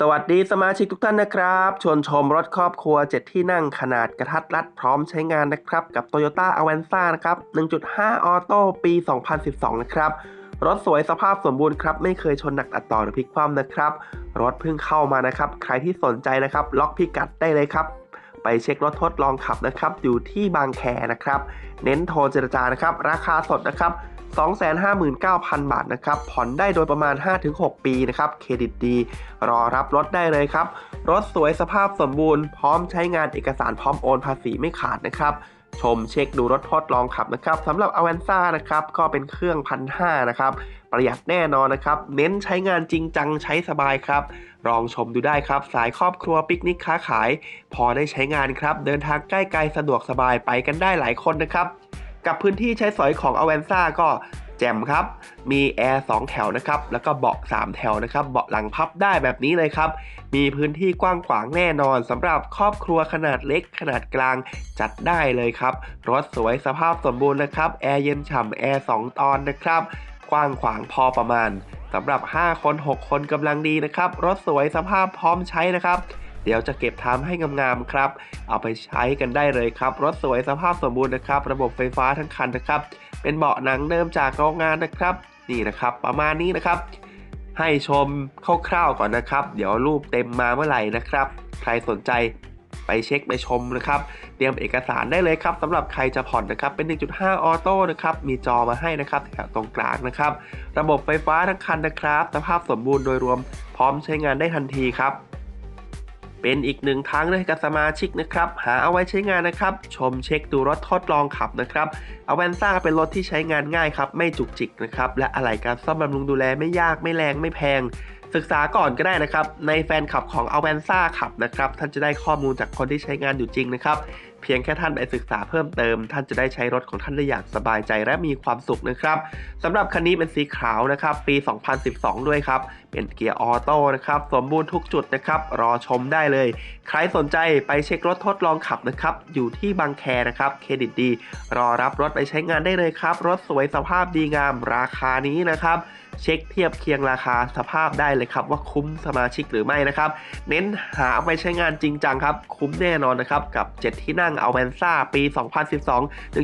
สวัสดีสมาชิกทุกท่านนะครับ ชวนชมรถครอบครัว 7 ที่นั่งขนาดกระทัดรัดพร้อมใช้งานนะครับ กับ Toyota a v a n z a นะครับ 1.5 ออโต้ปี 2012 นะครับ รถสวยสภาพสมบูรณ์ครับ ไม่เคยชนหนักอัดต่อหรือพลิกคว่ำนะครับ รถเพิ่งเข้ามานะครับ ใครที่สนใจนะครับ ล็อกพิกัดได้เลยครับไปเช็ครถทดลองขับนะครับ อยู่ที่บางแคนะครับ เน้นโทรเจรจานะครับ ราคาสดนะครับ 259,000 บาทนะครับ ผ่อนได้โดยประมาณ 5-6 ปีนะครับ เครดิตดี รอรับรถได้เลยครับ รถสวยสภาพสมบูรณ์ พร้อมใช้งานเอกสารพร้อมโอนภาษีไม่ขาดนะครับ ชมเช็คดูรถทดลองขับนะครับสำหรับ a v a n z a นะครับ ก็เป็นเครื่องพันห้านะครับ ประหยัดแน่นอนนะครับ เน้นใช้งานจริงจังใช้สบายครับ ลองชมดูได้ครับ สายครอบครัวปิกนิกค้าขาย พอได้ใช้งานครับ เดินทางใกล้ไกลสะดวกสบายไปกันได้หลายคนนะครับ กับพื้นที่ใช้สอยของ a v a n z a ก็แจ่มครับ มีแอร์2แถวนะครับ แล้วก็เบาะ 3 แถวนะครับ เบาะหลังพับได้แบบนี้เลยครับ มีพื้นที่กว้างขวางแน่นอนสำหรับครอบครัวขนาดเล็กขนาดกลางจัดได้เลยครับ รถสวยสภาพสมบูรณ์นะครับ แอร์เย็นฉ่ำแอร์2ตอนนะครับ กว้างขวางพอประมาณสำหรับ 5 คน 6 คนกำลังดีนะครับ รถสวยสภาพพร้อมใช้นะครับ เดี๋ยวจะเก็บทำให้งามๆครับ เอาไปใช้กันได้เลยครับ รถสวยสภาพสมบูรณ์นะครับ ระบบไฟฟ้าทั้งคันนะครับ เป็นเบาะหนังเดิมจากโรงงานนะครับ นี่นะครับ ประมาณนี้นะครับ ให้ชมคร่าวๆก่อนนะครับ เดี๋ยวรูปเต็มมาเมื่อไหร่นะครับ ใครสนใจไปเช็คไปชมนะครับ เตรียมเอกสารได้เลยครับสำหรับใครจะผ่อนนะครับ เป็น 1.5 ออโต้นะครับ มีจอมาให้นะครับแถวตรงกลางนะครับ ระบบไฟฟ้าทั้งคันนะครับ สภาพสมบูรณ์โดยรวมพร้อมใช้งานได้ทันทีครับ เป็นอีกหนึ่งทางเลือกให้กับสมาชิกนะครับ หาเอาไว้ใช้งานนะครับ ชมเช็คดูรถทดลองขับนะครับเอาแวนซ่าเป็นรถที่ใช้งานง่ายครับ ไม่จุกจิกนะครับ และอะไหล่การซ่อมบำรุงดูแลไม่ยากไม่แรงไม่แพง ศึกษาก่อนก็ได้นะครับ ในแฟนคลับของเอาแวนซ่าขับนะครับ ท่านจะได้ข้อมูลจากคนที่ใช้งานอยู่จริงนะครับ พียงแค่ท่านไปศึกษาเพิ่มเติม ท่านจะได้ใช้รถของท่านได้อย่างสบายใจและมีความสุขนะครับสำหรับคันนี้เป็นสีขาวนะครับ ปี 2012 ด้วยครับ เป็นเกียร์ออโต้นะครับ สมบูรณ์ทุกจุดนะครับ รอชมได้เลย ใครสนใจไปเช็ครถทดลองขับนะครับ อยู่ที่บางแคนะครับ เครดิตดี รอรับรถไปใช้งานได้เลยครับ รถสวยสภาพดีงามราคานี้นะครับเช็คเทียบเคียงราคาสภาพได้เลยครับ ว่าคุ้มสมาชิกหรือไม่นะครับ เน้นหาไปใช้งานจริงจังครับ คุ้มแน่นอนนะครับกับ 7 ที่นั่งอาเวนซ่าปี 2012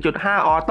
1.5 ออโต้